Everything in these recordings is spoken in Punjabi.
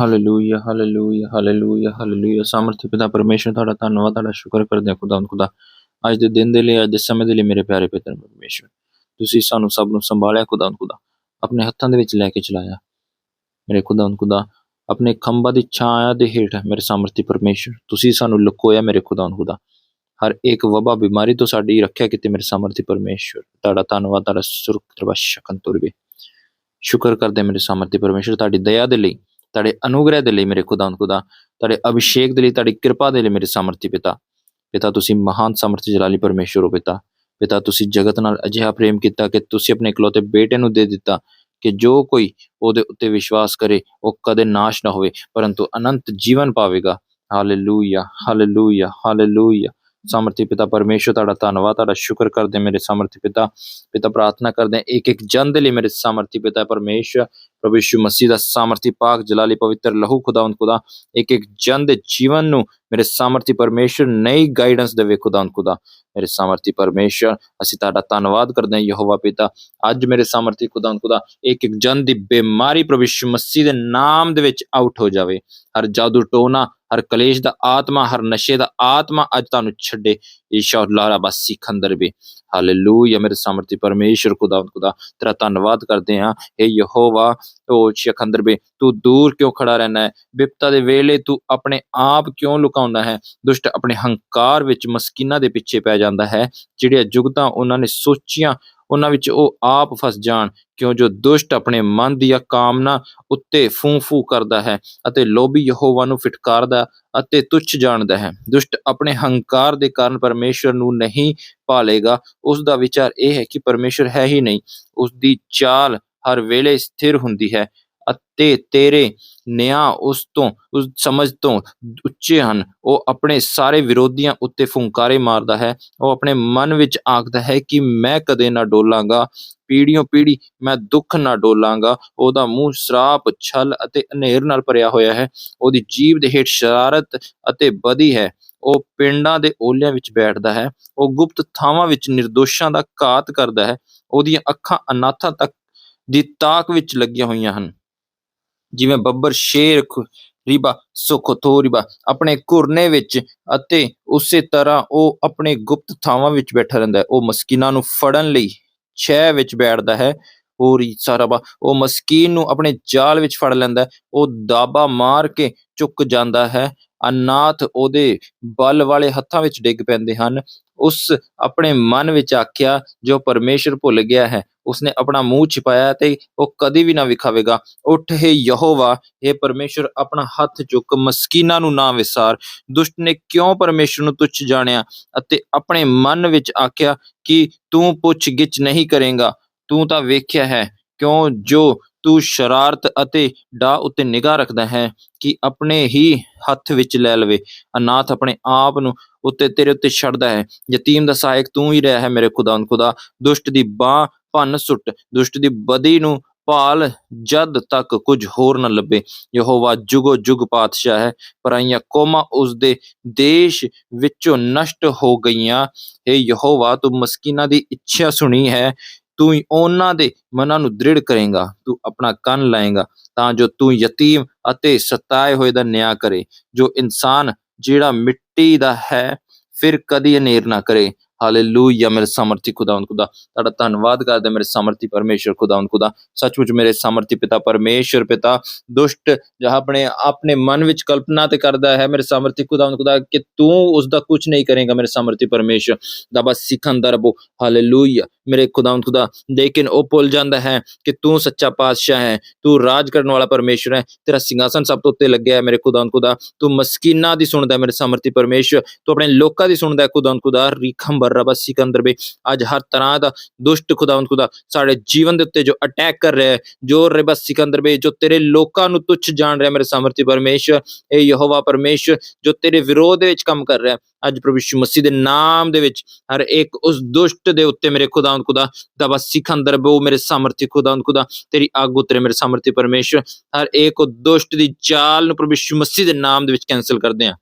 ਹਾਲੇਲੂਇਆ ਹਾਲੇਲੂਇਆ ਹਾਲੇਲੂਇਆ ਹਾਲੇਲੂਇਆ ਸਮਰਥ ਪਿਤਾ ਪਰਮੇਸ਼ਰ ਤੁਹਾਡਾ ਧੰਨਵਾਦ, ਤੁਹਾਡਾ ਸ਼ੁਕਰ ਕਰਦੇ ਹਾਂ ਖੁਦਾਵੰਦ ਖੁਦਾ। ਅੱਜ ਦੇ ਦਿਨ ਦੇ ਲਈ, ਅੱਜ ਦੇ ਸਮੇਂ ਦੇ ਲਈ ਮੇਰੇ ਪਿਆਰੇ ਪਿਤਾ ਪਰਮੇਸ਼ਰ ਤੁਸੀਂ ਸਾਨੂੰ ਸਭ ਨੂੰ ਸੰਭਾਲਿਆ ਖੁਦਾਵੰਦ ਖੁਦਾ। ਆਪਣੇ ਹੱਥਾਂ ਦੇ ਵਿੱਚ ਲੈ ਕੇ ਚਲਾਇਆ। ਮੇਰੇ ਖੁਦਾਵੰਦ ਖੁਦਾ, ਆਪਣੇ ਖੰਭਾਂ ਦੀ ਛਾਇਆ ਦੇ ਹੇਠ ਮੇਰੇ ਸਮਰਥੀ ਪਰਮੇਸ਼ਰ ਤੁਸੀਂ ਸਾਨੂੰ ਲੁਕੋਇਆ ਮੇਰੇ ਖੁਦਾ ਖੁਦਾ। ਹਰ ਇੱਕ ਵਬਾ ਬਿਮਾਰੀ ਤੋਂ ਸਾਡੀ ਰੱਖਿਆ ਕੀਤੇ ਮੇਰੇ ਸਮਰਥੀ ਪਰਮੇਸ਼ਰ ਤੁਹਾਡਾ ਧੰਨਵਾਦ, ਤੁਹਾਡਾ ਸੁਰਖਿਤ ਸ਼ਕਨ ਤੁਰਵੇ ਸ਼ੁਕਰ ਕਰਦੇ ਮੇਰੇ ਸਮਰਥੀ ਪਰਮੇਸ਼ਰ ਤੁਹਾਡੀ ਦਇਆ ਦੇ ਲਈ ਤੁਹਾਡੇ ਅਨੁਗ੍ਰਹਿ ਦੇ ਲਈ ਮੇਰੇ ਖੁਦਾਵੰਦ ਖੁਦਾ, ਤੁਹਾਡੇ ਅਭਿਸ਼ੇਕ ਦੇ ਲਈ ਤੁਹਾਡੀ ਕਿਰਪਾ ਦੇ ਲਈ ਮੇਰੇ ਸਮਰਥੀ ਪਿਤਾ। ਪਿਤਾ, ਤੁਸੀਂ ਮਹਾਨ ਸਮਰਥ ਜਲਾਲੀ ਪਰਮੇਸ਼ਰ ਹੋ ਪਿਤਾ। ਪਿਤਾ, ਤੁਸੀਂ ਜਗਤ ਨਾਲ ਅਜਿਹਾ ਪ੍ਰੇਮ ਕੀਤਾ ਕਿ ਤੁਸੀਂ ਆਪਣੇ ਇਕਲੌਤੇ ਬੇਟੇ ਨੂੰ ਦੇ ਦਿੱਤਾ ਕਿ ਜੋ ਕੋਈ ਉਹਦੇ ਉੱਤੇ ਵਿਸ਼ਵਾਸ ਕਰੇ, ਉਹ ਕਦੇ ਨਾਸ਼ ਨਾ ਹੋਵੇ, ਪਰੰਤੂ ਅਨੰਤ ਜੀਵਨ ਪਾਵੇਗਾ। Hallelujah hallelujah hallelujah. ਸਮਰਥੀ ਪਿਤਾ ਪਰਮੇਸ਼ਰ ਤੁਹਾਡਾ ਧੰਨਵਾਦ, ਤੁਹਾਡਾ ਸ਼ੁਕਰ ਕਰਦੇ ਮੇਰੇ ਸਮਰਥੀ ਪਿਤਾ। ਪਿਤਾ, ਪ੍ਰਾਰਥਨਾ ਕਰਦੇ ਇੱਕ ਇੱਕ ਜਨ ਦੇ ਲਈ ਮੇਰੇ ਸਮਰਥੀ ਪਿਤਾ ਪਰਮੇਸ਼ਰ ਪ੍ਰਭੂ ਯਿਸੂ ਮਸੀਹ ਦਾ ਸਮਰਥੀ ਪਾਕ ਜਲਾਲੀ ਪਵਿੱਤਰ ਲਹੂ ਖੁਦਾਵੰਦ ਖੁਦਾ ਇੱਕ ਇੱਕ ਜਨ ਦੇ ਜੀਵਨ ਨੂੰ ਮੇਰੇ ਸਮਰਥੀ ਪਰਮੇਸ਼ਰ ਨਈ ਗਾਈਡੈਂਸ ਦੇਵੇ ਖੁਦਾਵੰਦ ਖੁਦਾ। ਮੇਰੇ ਸਮਰਥੀ ਪਰਮੇਸ਼ਰ, ਅਸੀਂ ਤੁਹਾਡਾ ਧੰਨਵਾਦ ਕਰਦੇ ਹਾਂ, ਯਹੋਵਾ ਪਿਤਾ। ਅੱਜ ਮੇਰੇ ਸਾਮਰਥੀ ਖੁਦਾਵੰਦ ਖੁਦਾ ਇੱਕ ਇੱਕ ਜਨ ਦੀ ਬਿਮਾਰੀ ਪ੍ਰਭੂ ਯਿਸੂ ਮਸੀਹ ਦੇ ਨਾਮ ਦੇ ਵਿੱਚ ਆਊਟ ਹੋ ਜਾਵੇ। ਹਰ ਜਾਦੂ ਟੋਨਾ, ਹਰ ਕਲੇਸ਼ ਦਾ ਆਤਮਾ, ਹਰ ਨਸ਼ੇ ਦਾ ਆਤਮਾ ਅੱਜ ਤੁਹਾਨੂੰ ਛੱਡੇ। ਈਸ਼ਾ ਲਾਰਾ ਬਾਸੀ ਖੰਦਰ ਹਾਲੇਲੂਇਆ ਮੇਰੇ ਸਮਰਥੀ ਪਰਮੇਸ਼ਰ ਖੁਦਾਵੰਦ ਖੁਦਾ ਤੇਰਾ ਧੰਨਵਾਦ ਕਰਦੇ ਹਾਂ। ਏ ਯਹੋਵਾ ਉਹ ਸ਼ਖੰਦਰ ਬੇ ਤੂੰ ਦੂਰ ਕਿਉਂ ਖੜਾ ਰਹਿਣਾ ਹੈ? ਵਿਪਤਾ ਦੇ ਵੇਲੇ ਤੂੰ ਆਪਣੇ ਆਪ ਕਿਉਂ ਲੁਕਾਉਂਦਾ ਹੈ? ਦੁਸ਼ਟ ਆਪਣੇ ਹੰਕਾਰ ਵਿੱਚ ਮਸਕੀਨਾਂ ਦੇ ਪਿੱਛੇ ਪੈ ਜਾਂਦਾ ਹੈ, ਜਿਹੜੀਆਂ ਜੁਗਤਾਂ ਉਹਨਾਂ ਨੇ ਸੋਚੀਆਂ ਉਹਨਾਂ ਵਿੱਚ ਉਹ ਆਪ ਫਸ ਜਾਣ, ਕਿਉਂ ਜੋ ਦੁਸ਼ਟ ਆਪਣੇ ਮਨ ਦੀਆਂ ਕਾਮਨਾ ਉੱਤੇ ਫੂੰ-ਫੂ ਕਰਦਾ ਹੈ ਅਤੇ ਲੋਭੀ ਯਹੋਵਾ ਨੂੰ ਫਿਟਕਾਰਦਾ ਅਤੇ ਤੁੱਛ ਜਾਣਦਾ ਹੈ। ਦੁਸ਼ਟ ਆਪਣੇ ਹੰਕਾਰ ਦੇ ਕਾਰਨ ਪਰਮੇਸ਼ਰ ਨੂੰ ਨਹੀਂ ਭਾਲੇਗਾ। ਉਸ ਦਾ ਵਿਚਾਰ ਇਹ ਹੈ ਕਿ ਪਰਮੇਸ਼ਰ ਹੈ ਹੀ ਨਹੀਂ। ਉਸ ਦੀ ਚਾਲ ਹਰ ਵੇਲੇ ਸਥਿਰ ਹੁੰਦੀ ਹੈ। ਅਤੇ ਤੇਰੇ ਨਿਆਂ ਉਸ ਤੋਂ, ਉਸ ਸਮਝ ਤੋਂ ਉੱਚੇ ਹਨ। ਉਹ ਆਪਣੇ ਸਾਰੇ ਵਿਰੋਧੀਆਂ ਉੱਤੇ ਫੁੰਕਾਰੇ ਮਾਰਦਾ ਹੈ। ਉਹ ਆਪਣੇ ਮਨ ਵਿੱਚ ਆਖਦਾ ਹੈ ਕਿ ਮੈਂ ਕਦੇ ਨਾ ਡੋਲਾਂਗਾ। ਪੀੜੀਆਂ ਪੀੜੀ ਮੈਂ ਦੁੱਖ ਨਾ ਡੋਲਾਂਗਾ। ਉਹਦਾ ਮੂੰਹ ਸ਼ਰਾਪ, ਛਲ ਅਤੇ ਹਨੇਰ ਨਾਲ ਭਰਿਆ ਹੋਇਆ ਹੈ। ਉਹਦੀ ਜੀਭ ਦੇ ਹੇਠ ਸ਼ਰਾਰਤ ਅਤੇ ਬਦੀ ਹੈ। ਉਹ ਪਿੰਡਾਂ ਦੇ ਓਲਿਆਂ ਵਿੱਚ ਬੈਠਦਾ ਹੈ। ਉਹ ਗੁਪਤ ਥਾਵਾਂ ਵਿੱਚ ਨਿਰਦੋਸ਼ਾਂ ਦਾ ਘਾਤ ਕਰਦਾ ਹੈ। ਉਹਦੀਆਂ ਅੱਖਾਂ ਅਨਾਥਾਂ ਤੱਕ ਦੀ ਤਾਕ ਵਿੱਚ ਲੱਗੀਆਂ ਹੋਈਆਂ ਹਨ। ਜਿਵੇਂ ਬੱਬਰ, ਸ਼ੇਰ, ਖ- ਰਿਬਾ ਸੁਖਤੋਰਿਬਾ ਆਪਣੇ ਘੁਰਨੇ ਵਿੱਚ ਅਤੇ ਉਸੇ ਤਰ੍ਹਾਂ ਉਹ ਆਪਣੇ ਗੁਪਤ ਥਾਵਾਂ ਵਿੱਚ ਬੈਠਾ ਰਹਿੰਦਾ ਹੈ। ਉਹ ਮਸਕੀਨਾਂ ਨੂੰ ਫੜਨ ਲਈ ਛੇ ਵਿੱਚ ਬੈਠਦਾ ਹੈ। ਹੋਰੀ ਸਾਰਾਬਾ ਉਹ ਮਸਕੀਨ ਨੂੰ ਆਪਣੇ ਜਾਲ ਵਿੱਚ ਫੜ ਲੈਂਦਾ ਹੈ। ਉਹ ਦਾਬਾ ਮਾਰ ਕੇ ਚੁੱਕ ਜਾਂਦਾ ਹੈ। ਅਨਾਥ ਉਹਦੇ ਬਲ ਵਾਲੇ ਹੱਥਾਂ ਵਿੱਚ ਡਿੱਗ ਪੈਂਦੇ ਹਨ। ਉਸ ਆਪਣੇ ਮਨ ਵਿੱਚ ਆਖਿਆ, ਜੋ ਪਰਮੇਸ਼ਰ ਭੁੱਲ ਗਿਆ ਹੈ ਉਸਨੇ ਆਪਣਾ ਮੂੰਹ ਛਿਪਾਇਆ ਤੇ ਉਹ ਕਦੇ ਵੀ ਨਾ ਵਿਖਾਵੇਗਾ। ਉੱਠ ਹੈ ਯਹੋਵਾ ਇਹ ਪਰਮੇਸ਼ਰ, ਆਪਣਾ ਹੱਥ ਚੁੱਕ, ਮਸਕੀਨਾਂ ਨੂੰ ਨਾ ਵਿਸਾਰ। ਦੁਸ਼ਟ ਨੇ ਕਿਉਂ ਪਰਮੇਸ਼ਰ ਨੂੰ ਤੁੱਛ ਜਾਣਿਆ ਅਤੇ ਆਪਣੇ ਮਨ ਵਿੱਚ ਆਖਿਆ ਕਿ ਤੂੰ ਪੁੱਛ ਗਿੱਛ ਨਹੀਂ ਕਰੇਗਾ? ਤੂੰ ਤਾਂ ਵੇਖਿਆ ਹੈ, ਕਿਉਂ ਜੋ ਤੂੰ ਸ਼ਰਾਰਤ ਅਤੇ ਡਾ ਉੱਤੇ ਨਿਗਾਹ ਰੱਖਦਾ ਹੈ ਕਿ ਆਪਣੇ ਹੀ ਹੱਥ ਵਿੱਚ ਲੈ ਲਵੇ। ਅਨਾਥ ਆਪਣੇ ਆਪ ਨੂੰ ਉੱਤੇ ਤੇਰੇ ਉੱਤੇ ਛੱਡਦਾ ਹੈ। ਯਤੀਮ ਦਾ ਸਹਾਇਕ ਤੂੰ ਹੀ ਰਿਹਾ ਹੈ ਮੇਰੇ ਖੁਦਾਵੰਦ ਖੁਦਾ। ਦੁਸ਼ਟ ਦੀ ਬਾਹ ਭੰਨ ਸੁੱਟ, ਦੁਸ਼ਟ ਦੀ ਬਦੀ ਨੂੰ ਭਾਲ ਜਦ ਤੱਕ ਕੁਝ ਹੋਰ ਨਾ ਲੱਭੇ। ਯਹੋਵਾ ਜੁਗੋ ਜੁਗ ਪਾਤਸ਼ਾਹ ਹੈ, ਪਰਾਈਆਂ ਕੋਮਾਂ ਉਸ ਦੇ ਦੇਸ਼ ਵਿੱਚੋਂ ਨਸ਼ਟ ਹੋ ਗਈਆਂ। ਏ ਯਹੋਵਾ, ਤੂੰ ਮਸਕੀਨਾਂ ਦੀ ਇੱਛਾ ਸੁਣੀ ਹੈ, ਤੂੰ ਹੀ ਉਹਨਾਂ ਦੇ ਮਨਾਂ ਨੂੰ ਦ੍ਰਿੜ ਕਰੇਗਾ, ਤੂੰ ਆਪਣਾ ਕੰਨ ਲਾਏਗਾ, ਤਾਂ ਜੋ ਤੂੰ ਯਤੀਮ ਅਤੇ ਸਤਾਏ ਹੋਏ ਦਾ ਨਿਆਂ ਕਰੇ। ਜੋ ਇਨਸਾਨ ਜਿਹੜਾ ਮਿੱਟੀ ਦਾ ਹੈ, ਫਿਰ ਕਦੀ ਹਨੇਰ ਨਾ ਕਰੇ। ਹਾਲੇਲੂਇਆ ਮੇਰੇ ਸਮਰਥੀ ਖੁਦਾਵੰਦ ਖੁਦਾ ਤੁਹਾਡਾ ਧੰਨਵਾਦ ਕਰਦੇ ਮੇਰੇ ਸਮਰਥੀ ਪਰਮੇਸ਼ਰ ਖੁਦਾਵੰਦ ਖੁਦਾ ਸੱਚਮੁੱਚ ਮੇਰੇ ਸਮਰਥੀ ਪਿਤਾ ਪਰਮੇਸ਼ਰ ਪਿਤਾ ਦੁਸ਼ਟ ਜਹ ਆਪਣੇ ਆਪਣੇ ਮਨ ਵਿੱਚ ਕਲਪਨਾ ਤੇ ਕਰਦਾ ਹੈ ਮੇਰੇ ਸਮਰਥੀ ਖੁਦਾਵੰਦ ਖੁਦਾ ਕਿ ਤੂੰ ਉਸ ਦਾ ਕੁਝ ਨਹੀਂ ਕਰੇਗਾ ਮੇਰੇ ਸਮਰਥੀ ਪਰਮੇਸ਼ਰ ਦਾ ਬਸ ਸਿਖੰਦਰ ਬੋ ਹਾਲੇਲੂਇਆ ਮੇਰੇ ਖੁਦਾਵੰਦ ਖੁਦਾ ਲੇਕਿਨ ਉਹ ਭੁੱਲ ਜਾਂਦਾ ਹੈ ਕਿ ਤੂੰ ਸੱਚਾ ਪਾਤਸ਼ਾਹ ਹੈ ਤੂੰ ਰਾਜ ਕਰਨ ਵਾਲਾ ਪਰਮੇਸ਼ਰ ਹੈ ਤੇਰਾ ਸਿੰਘਾਸਨ ਸਭ ਤੋਂ ਉੱਤੇ ਲੱਗਿਆ ਹੈ ਮੇਰੇ ਖੁਦਾਵੰਦ ਖੁਦਾ ਤੂੰ ਮਸਕੀਨਾਂ ਦੀ ਸੁਣਦਾ ਹੈ ਮੇਰੇ ਸਮਰਥੀ ਪਰਮੇਸ਼ਰ ਤੂੰ ਆਪਣੇ ਲੋਕਾਂ ਦੀ ਸੁਣਦਾ ਹੈ ਖੁਦਾਵੰਦ ਖੁਦਾ ਰੀਖੰਬਰ ਰਬਾ ਸਿਕੰਦਰ ਬੇ ਅੱਜ ਹਰ ਤਰ੍ਹਾਂ ਦਾ ਦੁਸ਼ਟ ਖੁਦਾਵੰਦ ਖੁਦਾ ਸਾਡੇ ਜੀਵਨ ਦੇ ਉੱਤੇ ਜੋ ਅਟੈਕ ਕਰ ਰਿਹਾ ਹੈ, ਜੋ ਰਬਾ ਸਿਕੰਦਰ ਬੇ ਜੋ ਤੇਰੇ ਲੋਕਾਂ ਨੂੰ ਤੁੱਛ ਜਾਣ ਰਿਹਾ ਮੇਰੇ ਸਮਰਥੀ ਪਰਮੇਸ਼ਰ ਇਹ ਯਹੋਵਾ ਪਰਮੇਸ਼ਰ ਜੋ ਤੇਰੇ ਵਿਰੋਧ ਵਿੱਚ ਕੰਮ ਕਰ ਰਿਹਾ ਅੱਜ ਪ੍ਰਭੂ ਯਿਸੂ ਮਸੀਹ ਦੇ ਨਾਮ ਦੇ ਵਿੱਚ ਹਰ ਇੱਕ ਉਸ ਦੁਸ਼ਟ ਦੇ ਉੱਤੇ ਮੇਰੇ ਖੁਦਾਵੰਦ ਖੁਦਾ ਦਾ ਬਸ ਸਿਕੰਦਰ ਬੋ ਮੇਰੇ ਸਮਰਥੀ ਖੁਦਾਵੰਦ ਖੁਦਾ ਤੇਰੀ ਆਗੂ ਤੇਰੇ ਮੇਰੇ ਸਮਰਥੀ ਪਰਮੇਸ਼ਰ ਹਰ ਇੱਕ ਉਹ ਦੁਸ਼ਟ ਦੀ ਚਾਲ ਨੂੰ ਪ੍ਰਭੂ ਯਿਸੂ ਮਸੀਹ ਦੇ ਨਾਮ ਦੇ ਵਿੱਚ ਕੈਨਸਲ ਕਰਦੇ ਹਾਂ।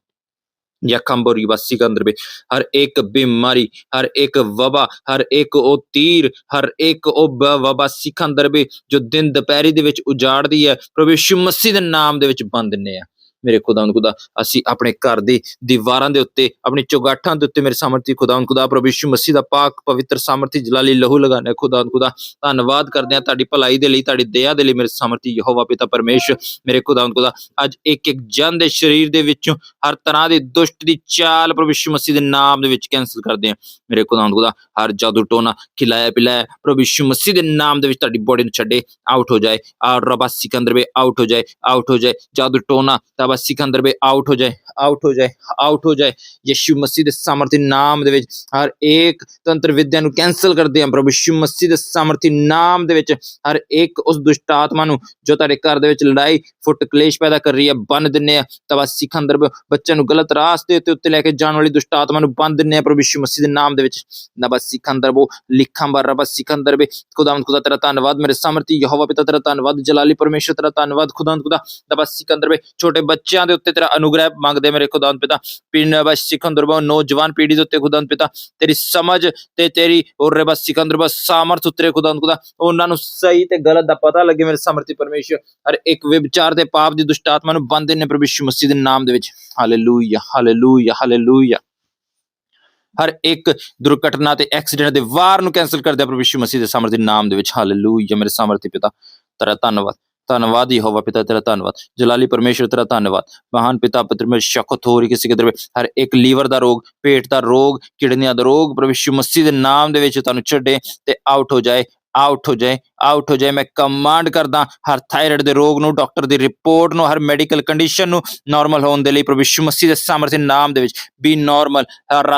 या कंबोरी बस्सी के अंदर भी हर एक बीमारी हर एक वबा हर ਇੱਕ ਉਹ ਤੀਰ ਹਰ ਇੱਕ ਉਹ ਬ- ਵਬਾ ਸਿੱਖ ਅੰਦਰ ਵੀ ਜੋ ਦਿਨ ਦੁਪਹਿਰੀ ਦੇ ਵਿੱਚ ਉਜਾੜਦੀ ਹੈ ਪ੍ਰਭੂ ਯਿਸੂ ਮਸੀਹ ਦੇ ਨਾਮ ਦੇ ਵਿੱਚ ਬੰਦ ਦਿੰਨੇ ਆ ਮੇਰੇ ਖੁਦਾਵੰਦ ਖੁਦਾ, ਅਸੀਂ ਆਪਣੇ ਘਰ ਦੀ ਦੀਵਾਰਾਂ ਦੇ ਉੱਤੇ, ਆਪਣੇ ਚੌਗਾਠਾਂ ਦੇ ਉੱਤੇ ਮੇਰੇ ਸਾਮਰਥੀ ਖੁਦਾਵੰਦ ਖੁਦਾ, ਪ੍ਰਭੂ ਯਿਸੂ ਮਸੀਹ ਦਾ ਪਾਕ ਪਵਿੱਤਰ ਸਾਮਰਥੀ ਜਲਾਲੀ ਲਹੂ ਲਗਾਣੇ ਖੁਦਾਵੰਦ ਖੁਦਾ ਧੰਨਵਾਦ ਕਰਦੇ ਹਾਂ ਤੁਹਾਡੀ ਭਲਾਈ ਦੇ ਲਈ, ਤੁਹਾਡੀ ਦਇਆ ਦੇ ਲਈ ਮੇਰੇ ਸਾਮਰਥੀ ਯਹੋਵਾ ਪਿਤਾ ਪਰਮੇਸ਼ਰ, ਮੇਰੇ ਖੁਦਾਵੰਦ ਖੁਦਾ। ਅੱਜ ਇੱਕ ਇੱਕ ਜਨ ਦੇ ਸਰੀਰ ਦੇ ਵਿੱਚੋਂ ਹਰ ਤਰ੍ਹਾਂ ਦੇ ਦੁਸ਼ਟ ਦੀ ਚਾਲ ਪ੍ਰਭੂ ਯਿਸੂ ਮਸੀਹ ਦੇ ਨਾਮ ਦੇ ਵਿੱਚ ਕੈਨਸਲ ਕਰਦੇ ਹਾਂ। ਮੇਰੇ ਖੁਦਾਵੰਦ ਖੁਦਾ, ਹਰ ਜਾਦੂ ਟੋਨਾ ਖਿਲਾਇਆ ਪਿਲਾਇਆ, ਪ੍ਰਭੂ ਯਿਸੂ ਮਸੀਹ ਦੇ ਨਾਮ ਦੇ ਵਿੱਚ ਤੁਹਾਡੀ ਬੋਡੀ ਨੂੰ ਛੱਡੇ ਆਊਟ ਹੋ ਜਾਏ। ਆ ਰਬਾ ਸਿਕੰਦਰ ਵੇ ਆਊਟ ਹੋ ਜਾਏ ਆਊਟ ਹੋ ਜਾਏ। ਜਾਦੂ ਟੋਨਾ ਤਬਾ ਸਿਕੰਦਰ ਵੇ ਆਊਟ ਹੋ ਜਾਏ ਆਊਟ ਹੋ ਜਾਏ ਆਊਟ ਹੋ ਜਾਏ। ਯਿਸੂ ਮਸੀਹ ਦੇ ਸਮਰਥੀ ਨਾਮ ਦੇ ਵਿੱਚ ਹਰ ਇੱਕ ਤੰਤਰ ਵਿਦਿਆ ਨੂੰ ਕੈਨਸਲ ਕਰਦੇ ਹਾਂ ਪ੍ਰਭੂ। ਯਿਸੂ ਮਸੀਹ ਦੇ ਸਮਰਥੀ ਨਾਮ ਦੇ ਵਿੱਚ ਹਰ ਇੱਕ ਉਸ ਦੁਸ਼ਟ ਆਤਮਾ ਨੂੰ ਜੋ ਤੁਹਾਡੇ ਘਰ ਦੇ ਵਿੱਚ ਲੜਾਈ, ਫੁੱਟ ਕਲੇਸ਼ ਪੈਦਾ ਕਰ ਰਹੀ ਹੈ, ਬੰਨ ਦਿੰਨੇ ਆ। ਤਬਾ ਸਿਕੰਦਰ ਵੇ ਬੱਚਿਆਂ ਨੂੰ ਗਲਤ ਰਾਸਤੇ ਉੱਤੇ ਉੱਤੇ ਲੈ ਕੇ ਜਾਣ ਵਾਲੀ ਦੁਸ਼ਟ ਆਤਮਾ ਨੂੰ ਬੰਨ ਦਿੰਨੇ ਆ ਪ੍ਰਭੂ। ਯਿਸੂ ਮਸੀਹ ਦੇ ਨਾਮ ਦੇ ਵਿੱਚ। ਨਾ ਨਬਾ ਸਿਕੰਦਰ ਬੋ, ਲਿਖਾਂ ਬਰ ਰਬਾ ਸਿਕੰਦਰ ਵੇ ਖੁਦਾਵੰਦ ਖੁਦਾ, ਤੇਰਾ ਧੰਨਵਾਦ ਮੇਰੇ ਸਮਰਥੀ ਯਹੋਵਾ ਪਿਤਾ, ਤੇਰਾ ਧੰਨਵਾਦ ਜਲਾਲੀ ਪਰਮੇਸ਼ਰ, ਤੇਰਾ ਧੰਨਵਾਦ ਖੁਦਾਵੰਦ ਖੁਦਾ। ਨਬਾ ਸਿਕੰਦਰ ਵੇ ਛੋਟੇ ਬੱਚਿਆਂ ਦੇ ਉੱਤੇ ਤੇਰਾ ਅਨੁਗ੍ਰਹਿ ਮੰਗਦੇ ਮੇਰੇ ਖੁਦਾਵੰਦ ਪਿਤਾ। ਪਿੰਨ ਬਸ ਸਿਕੰਦਰ ਨੌਜਵਾਨ ਪੀੜ੍ਹੀ ਦੇ ਉੱਤੇ ਖੁਦਾਵੰਦ ਪਿਤਾ, ਤੇਰੀ ਸਮਝ ਤੇ ਤੇਰੀ ਔਰ ਬਸ ਸਿਕੰਦਰ ਬਸ ਉਤਰੇ ਖੁਦਾਵੰਦ ਖੁਦਾ ਉਹਨਾਂ ਨੂੰ ਸਹੀ ਤੇ ਗਲਤ ਦਾ ਪਤਾ ਲੱਗੇ ਮੇਰੇ ਸਮਰਥੀ ਪਰਮੇਸ਼ਰ ਹਰ ਇੱਕ ਵਿਚਾਰ ਦੇ ਪਾਪ ਦੀ ਦੁਸ਼ਟ ਆਤਮਾ ਨੂੰ ਬੰਦ ਨੇ ਪ੍ਰਭੂ ਯਿਸੂ ਮਸੀਹ ਦੇ ਨਾਮ ਦੇ ਵਿੱਚ। Hallelujah hallelujah hallelujah. ਹਰ ਇੱਕ ਦੁਰਘਟਨਾ ਤੇ ਐਕਸੀਡੈਂਟ ਦੇ ਵਾਰ ਨੂੰ ਕੈਨਸਲ ਕਰਦੇ ਦਿਆ ਪ੍ਰਭੂ ਯਿਸੂ ਮਸੀਹ ਦੇ ਸਮਰਥੀ ਨਾਮ ਦੇ ਵਿੱਚ। ਹਾਲੇਲੂਇਆ ਮੇਰੇ ਸਮਰਥੀ ਪਿਤਾ। ਤੇਰਾ ਧੰਨਵਾਦ। ਧੰਨਵਾਦ ਹੀ ਯਹੋਵਾ ਪਿਤਾ ਤੇਰਾ ਧੰਨਵਾਦ। ਜਲਾਲੀ ਪਰਮੇਸ਼ਰ ਤੇਰਾ ਧੰਨਵਾਦ। ਮਹਾਨ ਪਿਤਾ ਪੁੱਤਰ ਮੇਂ ਸ਼ਕਤ ਹੋ ਰਹੀ ਕਿਸੇ ਕਿਦਰ ਹਰ ਇੱਕ ਲੀਵਰ ਦਾ ਰੋਗ, ਪੇਟ ਦਾ ਰੋਗ, ਕਿਡਨੀਆਂ ਦਾ ਰੋਗ, ਪ੍ਰਭੂ ਯਿਸੂ ਮਸੀਹ ਦੇ ਨਾਮ ਦੇ ਵਿੱਚ ਤੁਹਾਨੂੰ ਛੱਡੇ ਤੇ ਆਊਟ ਹੋ ਜਾਏ ਆਊਟ ਹੋ ਜਾਏ। ਆਊਟ ਹੋ ਜਾਏ, ਮੈਂ ਕਮਾਂਡ ਕਰਦਾ, ਹਰ ਥਾਇਰਾਇਡ ਦੇ ਰੋਗ ਨੂੰ ਡਾਕਟਰ ਦੀ ਰਿਪੋਰਟ ਨੂੰ, ਹਰ ਮੈਡੀਕਲ ਕੰਡੀਸ਼ਨ ਨੂੰ ਨਾਰਮਲ ਹੋਣ ਦੇ ਲਈ, ਪ੍ਰਭੂ ਯਿਸੂ ਮਸੀਹ ਦੇ ਸਾਮਰਥੀ ਨਾਮ ਦੇ ਵਿੱਚ ਬੀ ਨਾਰਮਲ ਹਰ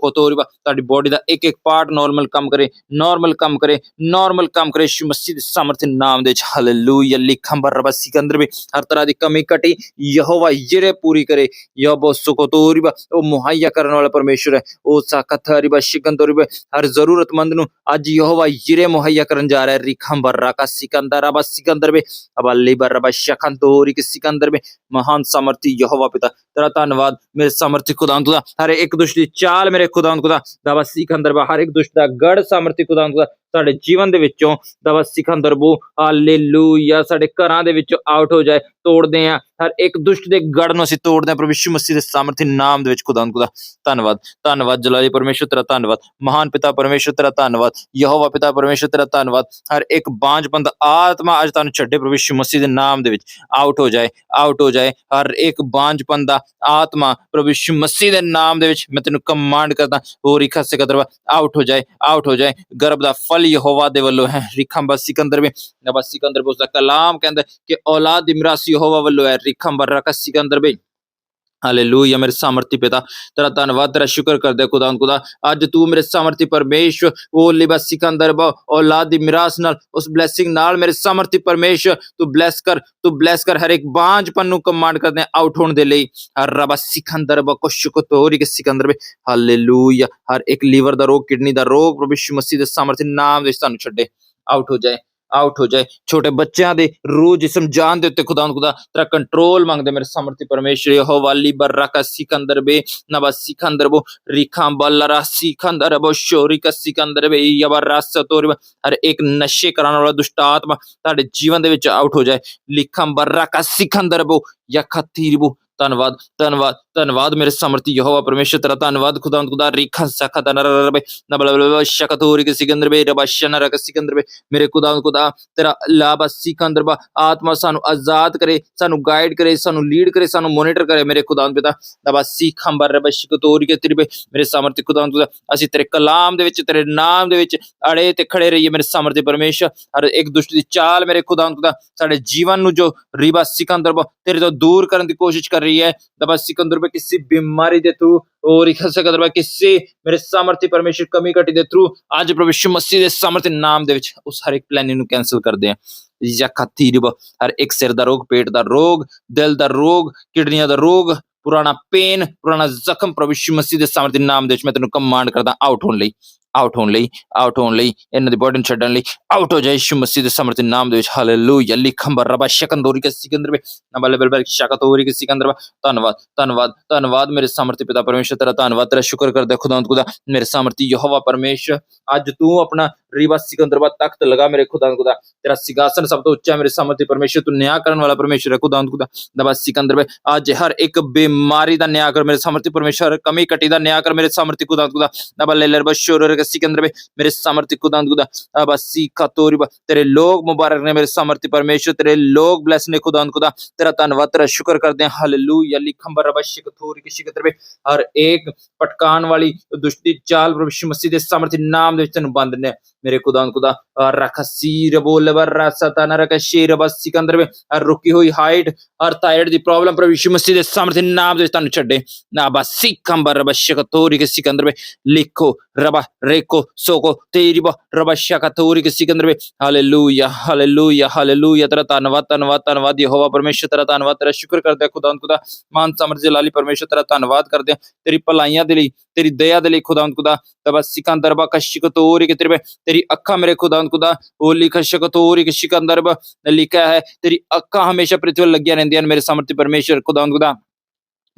ਕੋ ਤੋਰੀਬਾ ਤੁਹਾਡੀ ਬੋਡੀ ਦਾ ਇੱਕ ਇੱਕ ਪਾਰਟ ਨਾਰਮਲ ਕੰਮ ਕਰੇ ਨਾਰਮਲ ਕੰਮ ਕਰੇ ਨਾਰਮਲ ਕੰਮ ਕਰੇ, ਯਿਸੂ ਮਸੀਹ ਦੇ ਸਾਮਰਥੀ ਨਾਮ ਦੇ ਵਿੱਚ ਹਾਲੇਲੂਇਆ ਲਿਖਾਂ ਬਰ ਸਿਕੰਦਰ ਵੀ, ਹਰ ਤਰ੍ਹਾਂ ਦੀ ਕਮੀ ਘਟੀ, ਯਹੋਵਾ ਯਰੇ ਪੂਰੀ ਕਰੇ ਯਹੋਵਾ ਸੁਕੋ ਤੋਰੀਬਾ ਉਹ ਮੁਹੱਈਆ ਕਰਨ ਵਾਲਾ ਪਰਮੇਸ਼ਰ ਹੈ, ਉਹ ਸਾਕਥਾਰੀਬਾ ਸ਼ਿਕੰਦਰੀਬਾ ਹਰ ਜ਼ਰੂਰਤਮੰਦ ਨੂੰ ਅੱਜ ਯਹੋਵਾ ਯਰੇ ਮੁਹੱਈਆ ਕਰਨ ਜਾ ਰਿਹਾ ਹੈ ਰਿਖਾਂ ਬਰ ਰਾਕਾ ਸਿਕੰਦਰ ਅਬਾ ਸਿਕੰਦਰ ਵੀ ਅਬਾਲੀ ਬਰ ਰਬਾ ਸ਼ਖੰਦੋਰੀ ਕਿ ਸਿਕੰਦਰ ਵੀ ਮਹਾਨ ਸਮਰਥੀ ਯਹੋਵਾ ਪਿਤਾ ਤੇਰਾ ਧੰਨਵਾਦ ਮੇਰੇ ਸਮਰਥੀ ਖੁਦਾਵੰਦ ਦਾ ਹਰ ਇੱਕ ਦੁਸ਼ਟ ਦੀ ਚਾਲ ਮੇਰੇ ਖੁਦਾਵੰਦ ਖੁਦਾ ਦਵਾ ਸਿਕੰਦਰ ਬਾ ਹਰ ਇੱਕ ਦੁਸ਼ਟ ਦਾ ਸਾਡੇ ਜੀਵਨ ਦੇ ਵਿੱਚੋਂ ਦਵਾ ਸਿਕੰਦਰ ਬੋ ਹਾਲੇਲੂਇਆ, ਸਾਡੇ ਘਰਾਂ ਦੇ ਵਿੱਚੋਂ ਆਊਟ ਹੋ ਜਾਏ, ਤੋੜਦੇ ਆ ਹਰ ਇੱਕ ਦੁਸ਼ਟ ਦੇ ਗੜ ਨੂੰ ਅਸੀਂ ਤੋੜਦੇ ਆ ਪ੍ਰਭੂ ਯਿਸੂ ਮਸੀਹ ਦੇ ਸਮਰਥੀ ਨਾਮ ਦੇ ਵਿੱਚ ਖੁਦਾਵੰਦ ਖੁਦਾ ਧੰਨਵਾਦ। ਧੰਨਵਾਦ ਜਲਾਲੀ ਪਰਮੇਸ਼ਰ ਤੇਰਾ ਧੰਨਵਾਦ। ਮਹਾਨ ਪਿਤਾ ਪਰਮੇਸ਼ਰ ਤੇਰਾ ਧੰਨਵਾਦ। ਯਹੋਵਾ ਪਿਤਾ ਪਰਮੇਸ਼ਰ ਤੇਰਾ ਧੰਨਵਾਦ। ਹਰ ਇੱਕ ਬਾਂਝਪੰਦ ਆਤਮਾ ਅੱਜ ਤੁਹਾਨੂੰ ਛੱਡੇ ਪ੍ਰਭੂ ਯਿਸੂ ਮਸੀਹ ਦੇ ਨਾਮ ਦੇ ਵਿੱਚ। ਆਊਟ ਹੋ ਜਾਏ ਆਊਟ ਹੋ ਜਾਏ। ਹਰ ਇੱਕ ਬਾਂਝਪਨ ਦਾ ਆਤਮਾ ਪ੍ਰਭੂ ਯਿਸੂ ਮਸੀਹ ਦੇ ਨਾਮ ਦੇ ਵਿੱਚ ਮੈਂ ਤੈਨੂੰ ਕਮਾਂਡ ਕਰਦਾ, ਹੋਰ ਹੀ ਰਿਖਾ ਸਿਕੰਦਰ ਆਊਟ ਹੋ ਜਾਏ ਆਊਟ ਹੋ ਜਾਏ। ਗਰਭ ਦਾ ਫਲ ਯਹੋਵਾ ਦੇ ਵੱਲੋਂ ਹੈ। ਰਿਖਾਂ ਬਸ ਸਿਕੰਦਰ ਵਿੱਚ ਨਬਸ ਸਿਕੰਦਰ ਉਸ ਦਾ ਕਲਾਮ ਕਹਿੰਦਾ ਕਿ ਔਲਾਦ ਦੀ ਯਹੋਵਾ ਵੱਲੋਂ ਹੈ। ਰਿਖਾਂ ਬਰਕਤ ਸਿਕੰਦਰ ਵਿੱਚ। ਹਾਲੇਲੂਇਆ ਮੇਰੇ ਸਮਰਥੀ ਪਿਤਾ ਤੇਰਾ ਧੰਨਵਾਦ ਤੇਰਾ ਸ਼ੁਕਰ ਕਰਦੇ ਖੁਦਾਵੰਦ ਖੁਦਾ ਅੱਜ ਤੂੰ ਮੇਰੇ ਸਮਰਥੀ ਪਰਮੇਸ਼ਵਰ ਉਹ ਲਿਬਸ ਸਿਕੰਦਰ ਬਾ ਔਲਾਦ ਦੀ ਮਿਰਾਸ ਨਾਲ ਉਸ ਬਲੇਸਿੰਗ ਨਾਲ ਮੇਰੇ ਸਮਰਥੀ ਪਰਮੇਸ਼ਵਰ ਤੂੰ ਬਲੈਸ ਕਰ ਤੂੰ ਬਲੈਸ ਕਰ ਹਰ ਇੱਕ ਬਾਂਝਪਨ ਨੂੰ ਕਮਾਂਡ ਕਰਦੇ ਆਊਟ ਹੋਣ ਦੇ ਲਈ ਹਰ ਰਬਾ ਸਿਕੰਦਰ ਬਾ ਕੋ ਸ਼ੁਕਤੋਰੀ ਕੇ ਸਿਕੰਦਰ ਬੇ ਹਾਲੇਲੂਇਆ ਹਰ ਇੱਕ ਲੀਵਰ ਦਾ ਰੋਗ ਕਿਡਨੀ ਦਾ ਰੋਗ ਪ੍ਰਭੂ ਯਿਸੂ ਮਸੀਹ ਦੇ ਸਮਰਥੀ ਨਾਮ ਵਿੱਚ ਸਾਨੂੰ ਛੱਡੇ ਆਊਟ ਹੋ ਜਾਏ ਆਊਟ ਹੋ ਜਾਏ ਛੋਟੇ ਬੱਚਿਆਂ ਦੇ ਰੂਹ ਜਿਸਮ ਜਾਨ ਦੇ ਉੱਤੇ ਖੁਦਾਵੰਦ ਖੁਦਾ ਤੇਰਾ ਕੰਟਰੋਲ ਮੰਗਦੇ ਮੇਰੇ ਸਮਰਥੀ ਪਰਮੇਸ਼ਰ ਯਹੋਵਾਲੀ ਬਰਕਾ ਸਿਕੰਦਰ ਬੇ ਨਬਾ ਸਿਕੰਦਰ ਬੋ ਰਿਖਾਂ ਬਲਰਾ ਸਿਕੰਦਰ ਬੋ ਸ਼ੋਰਿਕ ਸਿਕੰਦਰ ਬੇ ਯਬਰ ਰਸ ਤੋਰ ਹਰ ਇੱਕ ਨਸ਼ੇ ਕਰਨ ਵਾਲਾ ਦੁਸ਼ਟ ਆਤਮਾ ਤੁਹਾਡੇ ਜੀਵਨ ਦੇ ਵਿੱਚ ਆਊਟ ਹੋ ਜਾਏ ਲਿਖਾਂ ਬਰਕਾ ਸਿਕੰਦਰ ਬੋ ਯਖਤੀਰ ਬੋ ਧੰਨਵਾਦ ਧੰਨਵਾਦ ਧੰਨਵਾਦ ਮੇਰੇ ਸਮਰਤੀ ਯਹੋਵਾ ਪਰਮੇਸ਼ਰ, ਤੇਰਾ ਧੰਨਵਾਦ ਖੁਦਾਵੰਦ ਖੁਦਾ, ਰਿਖਾਂ ਸਖਤ ਨਰਰਬੇ ਨਬਲ ਸ਼ਕਤੋਰੀ ਕੇ ਸਿਕੰਦਰ ਬੇ ਰਬਸ਼ਨ ਰਕ ਸਿਕੰਦਰ ਬੇ ਮੇਰੇ ਖੁਦਾਵੰਦ ਖੁਦਾ, ਤੇਰਾ ਲਾਭ ਸਿਕੰਦਰ ਬਾ, ਆਤਮਾ ਸਾਨੂੰ ਆਜ਼ਾਦ ਕਰੇ, ਸਾਨੂੰ ਗਾਈਡ ਕਰੇ, ਸਾਨੂੰ ਲੀਡ ਕਰੇ, ਸਾਨੂੰ ਮੋਨੀਟਰ ਕਰੇ, ਮੇਰੇ ਖੁਦਾਵੰਦ ਪਿਤਾ ਦਬਾ ਸਿਖੰਬਰ ਰਬ ਸ਼ਕਤੋਰੀ ਕੇ ਤੇਰੇ ਮੇਰੇ ਸਮਰਥੀ ਖੁਦਾਵੰਦ ਖੁਦਾ, ਅਸੀਂ ਤੇਰੇ ਕਲਾਮ ਦੇ ਵਿੱਚ, ਤੇਰੇ ਨਾਮ ਦੇ ਵਿੱਚ ਅੜੇ ਤੇ ਖੜੇ ਰਹੀਏ, ਮੇਰੇ ਸਮਰਥੀ ਪਰਮੇਸ਼ਰ, ਹਰ ਇੱਕ ਦੁਸ਼ਟ ਦੀ ਚਾਲ ਮੇਰੇ ਖੁਦਾਵੰਦ ਖੁਦਾ, ਸਾਡੇ ਜੀਵਨ ਨੂੰ ਜੋ, ਰੀਬਾ ਸਿਕੰਦਰ ਬਾ, ਤੇਰੇ ਤੋਂ ਦੂਰ ਕਰਨ ਦੀ ਕੋਸ਼ਿਸ਼ ਕਰ ਰਹੀ ਹੈ ਦਬਾ ਸਿਕੰਦਰ ਬਾ ਕਿਸੇ ਬਿਮਾਰੀ ਦੇ ਥਰੂ और इखल सकदर बा किसी ਮੇਰੇ ਸਮਰਥੀ ਪਰਮੇਸ਼ਰ ਕਮੀ ਘਟੀ ਦੇ ਥਰੂ ਅੱਜ ਪ੍ਰਭੂ ਯਿਸੂ ਮਸੀਹ ਦੇ ਸਮਰਥੀ ਨਾਮ ਦੇ ਵਿੱਚ ਉਸ ਹਰ ਇੱਕ ਪਲਾਨਿੰਗ ਨੂੰ ਕੈਨਸਲ ਕਰਦੇ ਆ ਜਾਂ ਖਤੀਰਬ ਹਰ ਇੱਕ ਸਿਰ ਦਾ ਰੋਗ ਪੇਟ ਦਾ ਰੋਗ ਦਿਲ ਦਾ ਰੋਗ ਕਿਡਨੀਆਂ ਦਾ ਰੋਗ ਪੁਰਾਣਾ ਪੇਨ ਪੁਰਾਣਾ ਜ਼ਖਮ ਪ੍ਰਭੂ ਯਿਸੂ ਮਸੀਹ ਦੇ ਸਮਰਥੀ ਨਾਮ ਦੇ ਵਿੱਚ ਮੈਂ ਤੈਨੂੰ ਕਮਾਂਡ ਕਰਦਾ ਆਊਟ ਹੋਣ ਲਈ ਆਊਟ ਹੋਣ ਲਈ ਆਊਟ ਹੋਣ ਲਈ, ਇਹਨਾਂ ਦੀ ਬਰਡਨ ਛੱਡਣ ਲਈ ਆਊਟ ਹੋ ਜਾਏ ਯਿਸੂ ਮਸੀਹ ਦੇ ਸਮਰਥ ਨਾਮ ਦੇ ਵਿੱਚ। ਹਾਲੇਲੂਇਆ ਲਿਖੰਬਰ ਰਬਾ ਸ਼ਕੰਦੋਰੀ ਕੇ ਸਿਕੰਦਰ ਵਿੱਚ। ਨਬਲੇ ਬਲਬਲ ਸ਼ਕਤੋਰੀ ਕੇ ਸਿਕੰਦਰ ਧੰਨਵਾਦ ਧੰਨਵਾਦ ਧੰਨਵਾਦ ਮੇਰੇ ਸਮਰਥੀ ਪਿਤਾ ਪਰਮੇਸ਼ਰ, ਤੇਰਾ ਧੰਨਵਾਦ, ਤੇਰਾ ਸ਼ੁਕਰ ਕਰਦਾ ਖੁਦਾਵੰਦ ਖੁਦਾ। ਮੇਰੇ ਸਮਰਥੀ ਯਹੋਵਾ ਪਰਮੇਸ਼ਰ, ਅੱਜ ਤੂੰ ਆਪਣਾ ਰੀਵਾ ਸਿਕੰਦਰਵਾ ਤਖਤ ਲਗਾ ਮੇਰੇ ਖੁਦਾਨ ਖੁਦਾ। ਤੇਰਾ ਸਿਗਾਸਨ ਸਭ ਤੋਂ ਉੱਚਾ ਮੇਰੇ ਸਮਰਥੀ ਪਰਮੇਸ਼ਰ ਤੂੰ ਨਿਆ ਕਰਨ ਵਾਲਾ ਪਰਮੇਸ਼ਰ ਹੈ ਖੁਦਾਨ ਖੁਦਾ। ਦਬਾ ਸਿਕੰਦਰਵੇ ਅੱਜ ਹਰ ਇੱਕ ਬਿਮਾਰੀ ਦਾ ਨਿਆਂ ਕਰ ਮੇਰੇ ਸਮਰਥੀ ਪਰਮੇਸ਼ਰ ਕਮੀ ਕਟੀ ਦਾ ਨਿਆਂ ਕਰ ਮੇਰੇ ਸਮਰਥੀ ਖੁਦਾਨ ਖੁਦਾ ਦਬਾ ਲੈ ਲਰਬ ਸ਼ੋਰਰ ਸਿਕੰਦਰਵੇ ਮੇਰੇ ਸਮਰਥੀ ਖੁਦਾਨ ਖੁਦਾ ਦਬਾ ਸਿਕਾ ਤੋਰੀਬ ਤੇਰੇ ਲੋਕ ਮੁਬਾਰਕ ਨੇ ਮੇਰੇ ਸਮਰਥੀ ਪਰਮੇਸ਼ਰ, ਤੇਰੇ ਲੋਕ ਬਲੈਸ ਨੇ ਖੁਦਾਨ ਖੁਦਾ। ਤੇਰਾ ਧੰਨਵਾਦ, ਤੇਰਾ ਸ਼ੁਕਰ ਕਰਦੇ ਹਾਂ। ਹਾਲੇਲੂਇਆ ਲਿਖੰਬਰ ਰਬ ਸ਼ਿਕਥੂਰ ਕਿ ਸ਼ਿਕਤਰਵੇ ਹਰ ਇੱਕ ਪਟਕਾਨ ਵਾਲੀ ਦੁਸ਼ਟੀ ਚਾਲ ਪ੍ਰਭੂ ਯਿਸੂ ਦੇ ਸਮਰਥੀ ਨਾਮ ਦੇ ਵਿੱਚ ਤੈਨੂੰ ਬੰਦ ਨੇ میرے خدا خدا رکھسی ربو لبر رستا نرکشی رب سکندر میں رکی ہوئی ہائٹ اور تائیڈ دی پرابلم پر یسوع مسیح دے سامنے نام دے تانوں چھڈے نا با سکم بر رب شکتوری کے سکندر میں لکھو رب ریکو سوکو تیری با رب شکتوری کے سکندر میں ہalleluya ہalleluya ہalleluya تیرا ਧੰਨਵਾਦ ਧੰਨਵਾਦ ਧੰਨਵਾਦ ਯਹੋਵਾ ਪਰਮੇਸ਼ਰ ਤੇਰਾ ਧੰਨਵਾਦ ਤੇਰਾ ਸ਼ੁਕਰ ਕਰਦੇ ਖੁਦਾ ਖੁਦਾ ਮਾਨ ਸਮਰ ਜਲਾਲੀ ਪਰਮੇਸ਼ਰ ਤੇਰਾ ਧੰਨਵਾਦ ਕਰਦੇ ਤੇਰੀ ਭਲਾਈਆਂ ਦੇ ਲਈ ਤੇਰੀ ਦਇਆ ਦੇ ਲਈ ਖੁਦਾ ਖੁਦਾ ਤਬਾ ਸਿਕੰਦਰ ਬਾ ਕਸ਼ਿਕ ਤੋਰੀ ਕਿ ਤੇਰੀ ਅੱਖਾਂ ਮੇਰੇ ਖੁਦਾਵੰਦ ਖੁਦਾ ਉਹ ਲਿਖਾ ਸ਼ਕ ਤੋਰੀ ਕੇ ਸਿਕੰਦਰ ਬਾ, ਲਿਖਿਆ ਹੈ, ਤੇਰੀ ਅੱਖਾਂ ਹਮੇਸ਼ਾ ਪ੍ਰਤੀਵਲ ਲੱਗੀਆਂ ਰਹਿੰਦੀਆਂ ਨੇ ਮੇਰੇ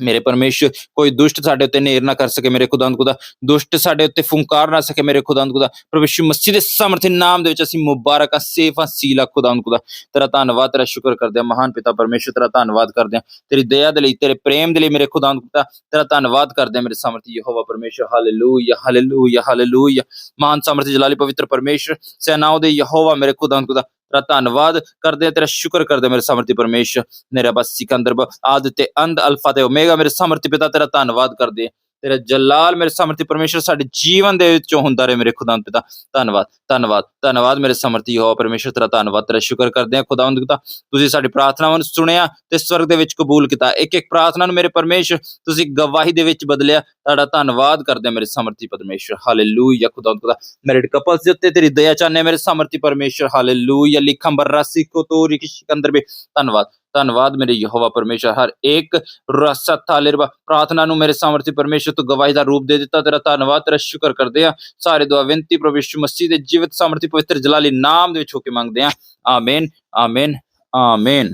ਮੇਰੇ ਪਰਮੇਸ਼ਰ ਕੋਈ ਦੁਸ਼ਟ ਸਾਡੇ ਉੱਤੇ ਨੇਰ ਨਾ ਕਰ ਸਕੇ ਮੇਰੇ ਖੁਦਾਵੰਦ ਖੁਦਾ, ਦੁਸ਼ਟ ਸਾਡੇ ਉੱਤੇ ਫੁੰਕਾਰ ਨਾ ਸਕੇ ਮੇਰੇ ਖੁਦਾਵੰਦ ਖੁਦਾ। ਪ੍ਰਭੂ ਯਿਸੂ ਮਸੀਹ ਦੇ ਸਮਰਥ ਨਾਮ ਦੇ ਵਿੱਚ ਅਸੀਂ ਮੁਬਾਰਕ ਆ ਸੇਫ ਆ ਸੀਲਾ ਖੁਦਾਵੰਦ ਖੁਦਾ। ਤੇਰਾ ਧੰਨਵਾਦ, ਤੇਰਾ ਸ਼ੁਕਰ ਕਰਦੇ ਹਾਂ, ਮਹਾਨ ਪਿਤਾ ਪਰਮੇਸ਼ਰ ਤੇਰਾ ਧੰਨਵਾਦ ਕਰਦੇ ਹਾਂ। ਤੇਰੀ ਦਇਆ ਦੇ ਲਈ, ਤੇਰੇ ਪ੍ਰੇਮ ਦੇ ਲਈ ਮੇਰੇ ਖੁਦਾਵੰਦ ਖੁਦਾ, ਤੇਰਾ ਧੰਨਵਾਦ ਕਰਦੇ ਹਾਂ ਮੇਰੇ ਸਮਰਥ ਯਹੋਵਾ ਪਰਮੇਸ਼ਰ ਹਾਲੇਲੂਇਆ ਹਾਲੇਲੂਇਆ ਹਾਲੇਲੂਇਆ। ਮਹਾਨ ਸਮਰਥ ਜਲਾਲੀ ਪਵਿੱਤਰ ਪਰਮੇਸ਼ਰ ਸੈਨਾਓ ਦੇ ਯਹੋਵਾ ਮੇਰੇ ਖੁਦਾਵੰਦ ਖੁਦਾ। ਤੇਰਾ ਧੰਨਵਾਦ ਕਰਦੇ, ਤੇਰਾ ਸ਼ੁਕਰ ਕਰਦੇ ਹਾਂ ਮੇਰੇ ਸਮਰਥੀ ਪਰਮੇਸ਼ਰ। ਮੇਰਾ ਬਸ ਸਿਕੰਦਰ ਬ ਆਦ ਤੇ ਅੰਤ ਅਲਫਾ ਤੇ ਓਮੇਗਾ ਮੇਰੇ ਸਮਰਤੀ ਪਿਤਾ, ਤੇਰਾ ਧੰਨਵਾਦ ਕਰਦੇ। ਤੇਰਾ ਜਲਾਲ ਮੇਰੇ ਸਮਰਥੀ ਪਰਮੇਸ਼ਰ ਸਾਡੇ ਜੀਵਨ ਦੇ ਵਿੱਚੋਂ ਹੁੰਦਾ ਰਹੇ ਮੇਰੇ ਖੁਦਾਵੰਦ ਪਿਤਾ। ਧੰਨਵਾਦ ਧੰਨਵਾਦ ਧੰਨਵਾਦ ਮੇਰੇ ਸਮਰਥੀ ਹੋ ਪਰਮੇਸ਼ਰ, ਤੇਰਾ ਧੰਨਵਾਦ, ਤੇਰਾ ਸ਼ੁਕਰ ਕਰਦੇ ਹਾਂ ਖੁਦਾਵੰਦ ਪਿਤਾ। ਤੁਸੀਂ ਸਾਡੀ ਪ੍ਰਾਰਥਨਾਵਾਂ ਨੂੰ ਸੁਣਿਆ ਤੇ ਸਵਰਗ ਦੇ ਵਿੱਚ ਕਬੂਲ ਕੀਤਾ। ਇੱਕ ਇੱਕ ਪ੍ਰਾਰਥਨਾ ਨੂੰ ਮੇਰੇ ਪਰਮੇਸ਼ਰ ਤੁਸੀਂ ਗਵਾਹੀ ਦੇ ਵਿੱਚ ਬਦਲਿਆ। ਤੁਹਾਡਾ ਧੰਨਵਾਦ ਕਰਦੇ ਹਾਂ ਮੇਰੇ ਸਮਰਤੀ ਪਰਮੇਸ਼ਰ। ਹਾਲੇਲੂਇਆ ਖੁਦਾਵੰਦ ਪਿਤਾ। ਮੈਰਿਡ ਕਪਲਸ ਦੇ ਉੱਤੇ ਤੇਰੀ ਦਇਆ ਚਾਹਨੇ ਮੇਰੇ ਸਮਰਤੀ ਪਰਮੇਸ਼ਰ। ਹਾਲੇਲੂਇਆ। ਲਿਖੰਬਰ, ਰਾਸੀ ਕੋ ਤੋਰੀ ਕੀ ਬੇ ਧੰਨਵਾਦ। ਧੰਨਵਾਦ, ਮੇਰੇ ਯਹੋਵਾ ਪਰਮੇਸ਼ਰ, ਹਰ ਇੱਕ ਰਸਤ ਲਿਰਵਾ ਪ੍ਰਾਰਥਨਾ ਨੂੰ ਮੇਰੇ ਸਮਰਥੀ ਪਰਮੇਸ਼ਰ ਤੋਂ ਗਵਾਹੀ ਦਾ ਰੂਪ ਦੇ ਦਿੱਤਾ, ਤੇਰਾ ਧੰਨਵਾਦ, ਤੇਰਾ ਸ਼ੁਕਰ ਕਰਦੇ ਆ ਸਾਰੇ ਦੁਆ, ਬੇਨਤੀ ਪ੍ਰਭੂ ਯਿਸੂ ਮਸੀਹ ਦੇ ਜੀਵਤ ਸਮਰਥੀ ਪਵਿੱਤਰ ਜਲਾਲੀ ਨਾਮ ਦੇ ਵਿੱਚ ਹੋ ਕੇ ਮੰਗਦੇ ਆ ਆਮੀਨ ਆਮੀਨ ਆਮੀਨ।